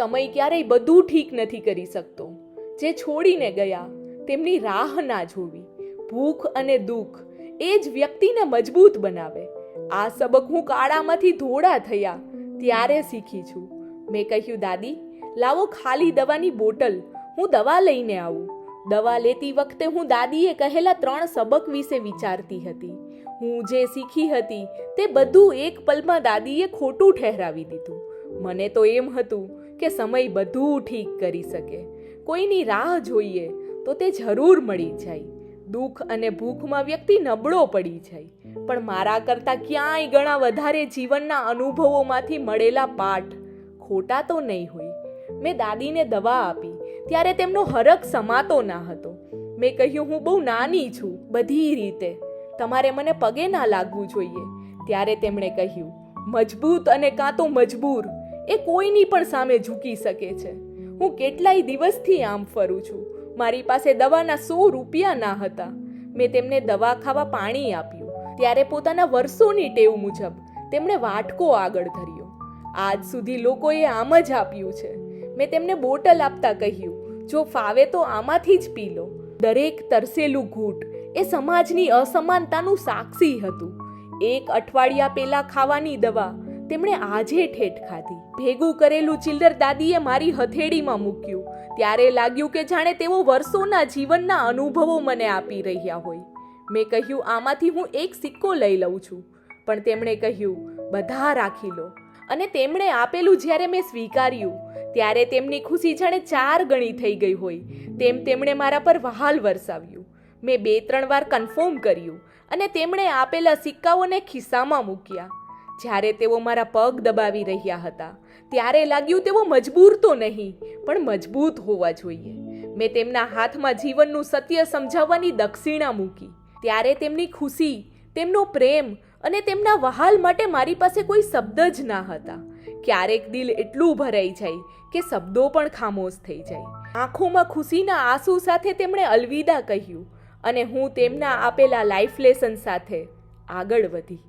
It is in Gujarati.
સમય ક્યારેય બધું ઠીક નથી કરી શકતો. જે છોડીને ગયા, તેમની રાહ ના જોવી. ભૂખ અને દુઃખ એ જ વ્યક્તિને મજબૂત બનાવે. આ સબક હું કાળામાંથી ધોળા થયા, ત્યારે શીખી છું. મેં કહ્યું, દાદી, લાવો ખાલી દવાની બોટલ, હું દવા લઈને આવું. દવા લેતી વખતે હું દાદીએ કહેલા ત્રણ સબક વિશે વિચારતી હતી. હું જે શીખી હતી, તે બધું એક પલમાં દાદીએ ખોટું ઠહેરાવી દીધું. મને તો એમ હતું કે સમય બધું ઠીક કરી શકે. કોઈની રાહ જોઈએ તો તે જરૂર મળી જાય. દુઃખ અને ભૂખમાં વ્યક્તિ નબળો પડી જાય. પણ મારા કરતાં ક્યાંય ઘણા વધારે જીવનના અનુભવોમાંથી મળેલા પાઠ ખોટા તો નહીં હોય. મેં દાદીને દવા આપી, ત્યારે તેમનો હરખ સમાતો ના હતો. મેં કહ્યું, હું બહુ નાની છું, બધી રીતે. તમારે મને પગે ના લાગવું જોઈએ. ત્યારે તેમણે કહ્યું, મજબૂત અને કાં તો મજબૂર. એ કોઈની પણ સામે ઝૂકી શકે છે. હું કેટલાય દિવસથી આમ ફરું છું. મારી પાસે દવાના સો રૂપિયા ના હતા. મેં તેમને દવા ખાવા પાણી આપ્યું. ત્યારે પોતાના વર્ષોની ટેવ મુજબ તેમણે વાટકો આગળ ધર્યો. આજ સુધી લોકોએ આમ જ આપ્યું છે. મેં તેમને બોટલ આપતા કહ્યું, જો ફાવે તો આમાંથી જ પી લો. દરેક તરસેલું ઘૂંટ એ સમાજની અસમાનતાનું સાક્ષી હતું. એક અઠવાડિયા પહેલા ખાવાની દવા તેમણે આજે ઠેઠ ખાધી. ભેગું કરેલું ચિલ્લર દાદીએ મારી હથેળીમાં મૂક્યું. ત્યારે લાગ્યું કે જાણે તેઓ વર્ષોના જીવનના અનુભવો મને આપી રહ્યા હોય. મેં કહ્યું, આમાંથી હું એક સિક્કો લઈ લઉં છું. પણ તેમણે કહ્યું, બધા રાખી લો. અને તેમણે આપેલું જ્યારે મેં સ્વીકાર્યું, ત્યારે તેમની ખુશી જાણે ચાર ગણી થઈ ગઈ હોય. તેમ તેમણે મારા પર વહાલ વરસાવ્યું. મેં બે ત્રણ વાર કન્ફર્મ કર્યું અને તેમણે આપેલા સિક્કાઓને ખિસ્સામાં મૂક્યા. જ્યારે તેઓ મારા પગ દબાવી રહ્યા હતા, ત્યારે લાગ્યું તેઓ મજબૂર તો નહીં, પણ મજબૂત હોવા જોઈએ. મેં તેમના હાથમાં જીવનનું સત્ય સમજાવવાની દક્ષિણા મૂકી. ત્યારે તેમની ખુશી, તેમનો પ્રેમ અને તેમના વહાલ માટે મારી પાસે કોઈ શબ્દ જ ના હતા. ક્યારેક દિલ એટલું ભરાઈ જાય કે શબ્દો પણ ખામોશ થઈ જાય. આંખોમાં ખુશીના આંસુ સાથે તેમણે અલવિદા કહ્યું અને હું તેમના આપેલા લાઈફ લેસન સાથે આગળ વધી.